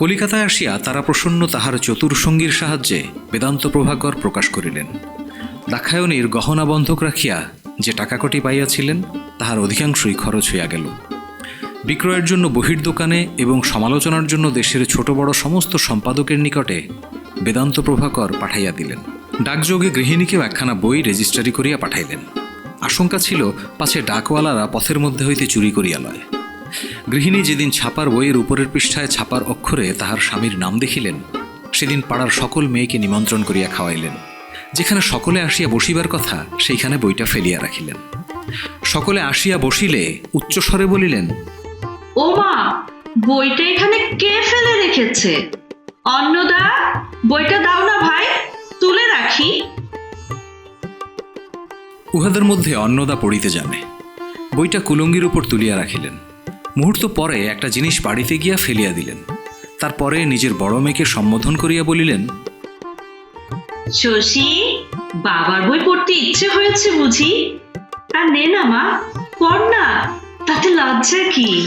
কলিকাতায় আসিয়া তারা প্রসন্ন তাহার চতুর্সঙ্গীর সাহায্যে বেদান্ত প্রভাকর প্রকাশ করিলেন। দাক্ষায়ণীর গহনা বন্ধক রাখিয়া যে টাকাকটি পাইয়াছিলেন, তাহার অধিকাংশই খরচ হইয়া গেল। বিক্রয়ের জন্য বহির দোকানে এবং সমালোচনার জন্য দেশের ছোট বড় সমস্ত সম্পাদকের নিকটে বেদান্ত প্রভাকর পাঠাইয়া দিলেন। ডাকযোগে গৃহিণীকেও একখানা বই রেজিস্ট্রারি করিয়া পাঠাইলেন। আশঙ্কা ছিল, পাছে ডাকওয়ালারা পথের মধ্যে হইতে চুরি করিয়া লয়। গৃহিণী যেদিন ছাপার বইয়ের উপরের পৃষ্ঠায় ছাপার অক্ষরে তাহার স্বামীর নাম দেখিলেন সেদিন পাড়ার সকল মেয়েকে নিমন্ত্রণ করিয়া খাওয়াইলেন। যেখানে সকলে আসিয়া বসিবার কথা সেইখানে বইটা ফেলিয়া রাখিলেন। সকলে আসিয়া বসিলে উচ্চস্বরে বলিলেন ও মা বইটা এখানে কে ফেলে রেখেছে? অন্নদা বইটা দাও না ভাই তুলে রাখি। উহাদের মধ্যে অন্নদা পড়িতে জানে। বইটা কুলঙ্গির উপর তুলিয়া রাখিলেন। মুহূর্ত পরে একটা জিনিস বাড়িতে গিয়া ফেলিয়া দিলেন। তারপরে নিজের বড় মেয়েকে সম্বোধন করিয়া বলিলেন, শশী, বাবার বই পড়তে ইচ্ছে হয়েছে বুঝি? আর নে না মা, পড় না, তাতে লজ্জা কি?